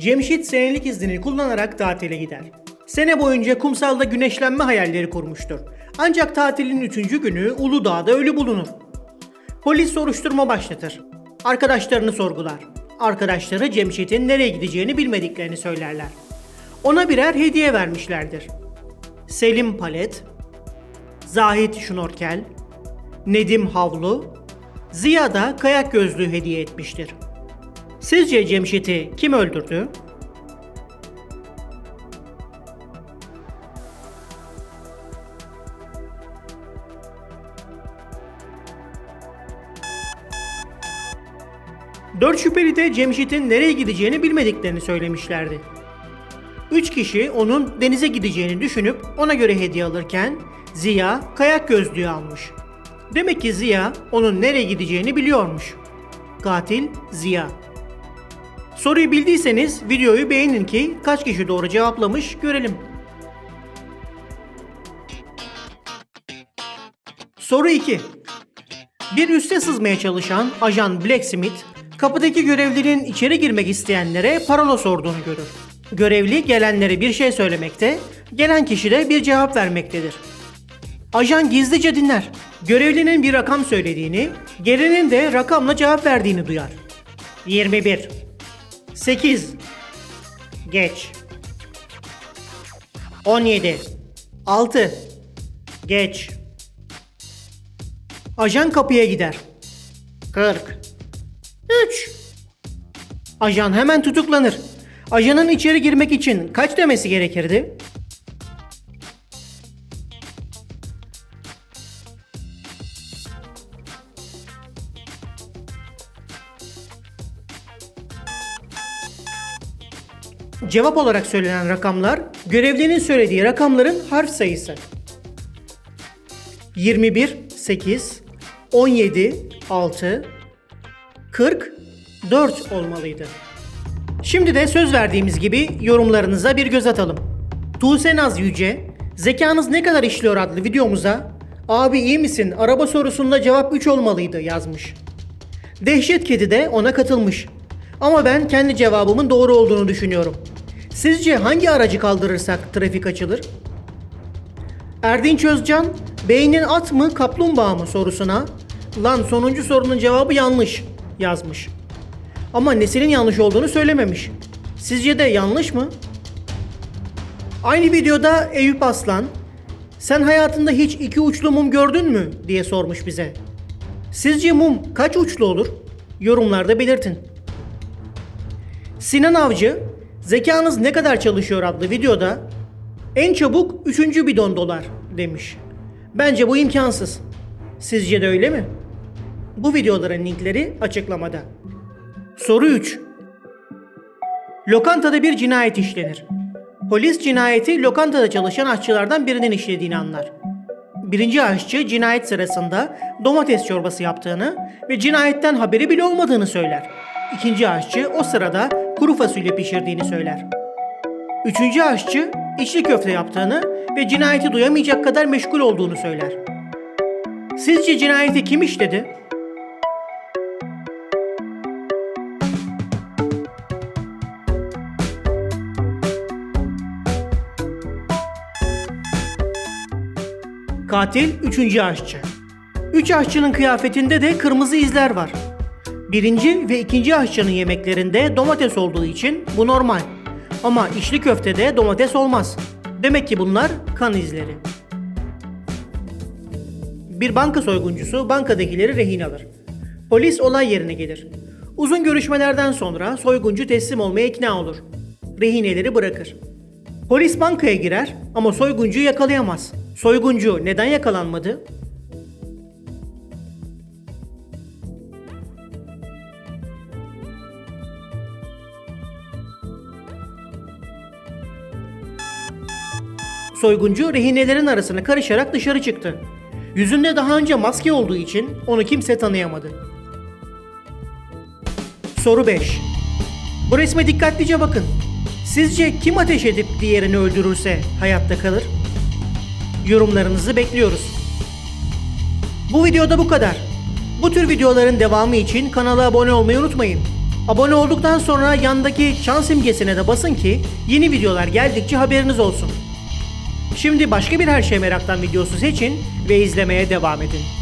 Cemşit senelik iznini kullanarak tatile gider. Sene boyunca kumsalda güneşlenme hayalleri kurmuştur. Ancak tatilin 3. günü Uludağ'da ölü bulunur. Polis soruşturma başlatır. Arkadaşlarını sorgular. Arkadaşları Cemşit'in nereye gideceğini bilmediklerini söylerler. Ona birer hediye vermişlerdir. Selim palet, Zahit şnorkel, Nedim havlu, Ziya da kayak gözlüğü hediye etmiştir. Sizce Cemşit'i kim öldürdü? Dört şüpheli de Cemşit'in nereye gideceğini bilmediklerini söylemişlerdi. Üç kişi onun denize gideceğini düşünüp ona göre hediye alırken Ziya kayak gözlüğü almış. Demek ki Ziya onun nereye gideceğini biliyormuş. Katil Ziya. Soruyu bildiyseniz videoyu beğenin ki kaç kişi doğru cevaplamış görelim. Soru 2. Bir üste sızmaya çalışan ajan Blacksmith, kapıdaki görevlinin içeri girmek isteyenlere parola sorduğunu görür. Görevli gelenlere bir şey söylemekte, gelen kişi de bir cevap vermektedir. Ajan gizlice dinler. Görevlinin bir rakam söylediğini, gelenin de rakamla cevap verdiğini duyar. 21 8 Geç. 17 6 Geç. Ajan kapıya gider. 40 3 Ajan hemen tutuklanır. Ajanın içeri girmek için kaç demesi gerekirdi? Cevap olarak söylenen rakamlar görevlinin söylediği rakamların harf sayısı. 21 8 17 6 40 4 olmalıydı. Şimdi de söz verdiğimiz gibi yorumlarınıza bir göz atalım. Tuğse Naz Yüce, Zekanız ne kadar işliyor adlı videomuza Abi iyi misin? Araba sorusunda cevap 3 olmalıydı yazmış. Dehşet Kedi de ona katılmış. Ama ben kendi cevabımın doğru olduğunu düşünüyorum. Sizce hangi aracı kaldırırsak trafik açılır? Erdinç Özcan, beynin at mı kaplumbağa mı sorusuna lan sonuncu sorunun cevabı yanlış yazmış. Ama nesinin yanlış olduğunu söylememiş. Sizce de yanlış mı? Aynı videoda Eyüp Aslan, sen hayatında hiç iki uçlu mum gördün mü diye sormuş bize. Sizce mum kaç uçlu olur? Yorumlarda belirtin. Sinan Avcı, zekanız ne kadar çalışıyor adlı videoda en çabuk 3. bidon dolar demiş. Bence bu imkansız. Sizce de öyle mi? Bu videoların linkleri açıklamada. Soru 3. Lokantada bir cinayet işlenir. Polis cinayeti lokantada çalışan aşçılardan birinin işlediğini anlar. Birinci aşçı cinayet sırasında domates çorbası yaptığını ve cinayetten haberi bile olmadığını söyler. İkinci aşçı o sırada kuru fasulye pişirdiğini söyler. Üçüncü aşçı içli köfte yaptığını ve cinayeti duyamayacak kadar meşgul olduğunu söyler. Sizce cinayeti kim işledi? Katil üçüncü aşçı. Üç aşçının kıyafetinde de kırmızı izler var. Birinci ve ikinci aşçının yemeklerinde domates olduğu için bu normal. Ama içli köftede domates olmaz. Demek ki bunlar kan izleri. Bir banka soyguncusu bankadakileri rehin alır. Polis olay yerine gelir. Uzun görüşmelerden sonra soyguncu teslim olmaya ikna olur. Rehineleri bırakır. Polis bankaya girer ama soyguncuyu yakalayamaz. Soyguncu neden yakalanmadı? Soyguncu rehinelerin arasına karışarak dışarı çıktı. Yüzünde daha önce maske olduğu için onu kimse tanıyamadı. Soru 5. Bu resme dikkatlice bakın. Sizce kim ateş edip diğerini öldürürse hayatta kalır? Yorumlarınızı bekliyoruz. Bu videoda bu kadar. Bu tür videoların devamı için kanala abone olmayı unutmayın. Abone olduktan sonra yandaki çan simgesine de basın ki yeni videolar geldikçe haberiniz olsun. Şimdi başka bir her şey meraktan videosu seçin ve izlemeye devam edin.